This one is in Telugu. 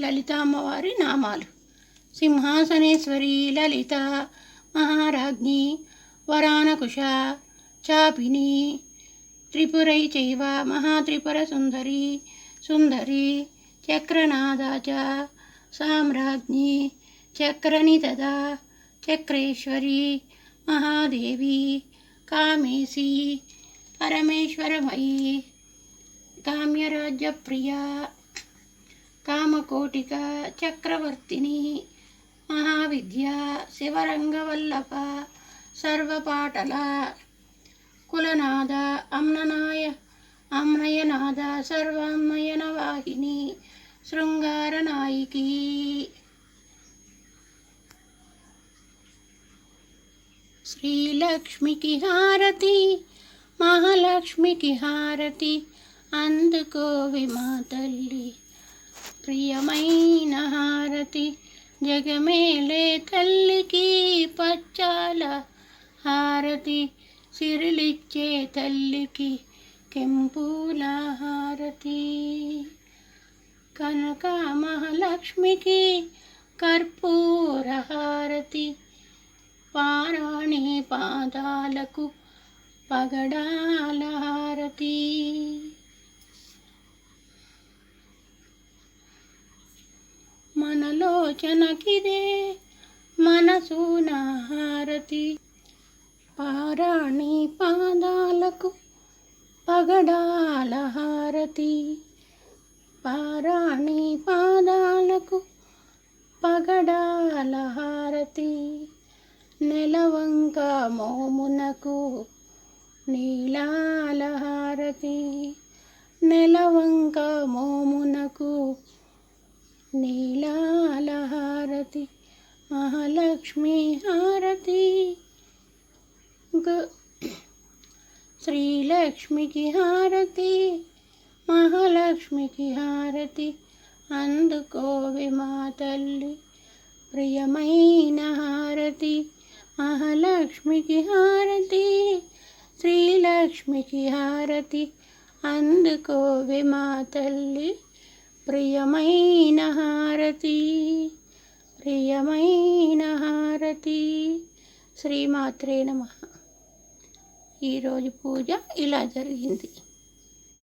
లలితామ్మవారి నామాలు. సింహాసనేశ్వరి లలిత మహారాజ్ఞి వరానకుశ చాపిని త్రిపురై చైవ మహాత్రిపుర సుందరి సుందరి చక్రనాదాచ సామ్రాజ్ఞి చక్రనితదా చక్రేశ్వరి మహాదేవి కామేశి పరమేశ్వరమయీ కామ్యరాజ్యప్రియా కోటిక చక్రవర్తిని. మహావిద్య శివరంగవల్లభ సర్వపాటల కులనాద అమ్ననాయ అమ్నయనాద సర్వమయన వాహిని శృంగారనాయికి శ్రీలక్ష్మికి హారతి మహాలక్ష్మికి హారతి అందుకోవి మా తల్లి ప్రియమైన హారతి. జగమేలే తల్లికి పచ్చాల హారతి. సిరిలిచ్చే తల్లికి కెంపూల హారతి. కనక మహాలక్ష్మికి కర్పూర హారతి. పారాణి పాదాలకు పగడాల హారతి. లోచనకిదే మనసు నారతి పారాణి పాదాలకు పగడాల హారతి. పారాణి పాదాలకు పగడాల హారతి. నెలవంక మోమునకు నీలాల హారతి. నెలవంక మోమునకు నీలా హారతి మహాలక్ష్మి హారతి శ్రీలక్ష్మికి హారతి మహాలక్ష్మికి హారతి. అందుకోవి మా తల్లి ప్రియమైన హారతి. మహాలక్ష్మికి హారతి శ్రీలక్ష్మికి హారతి. అందుకోవి మా తల్లి ప్రియమైన హారతి. ప్రియమైన హారతి. శ్రీమాత్రే నమ. ఈరోజు పూజ ఇలా జరిగింది.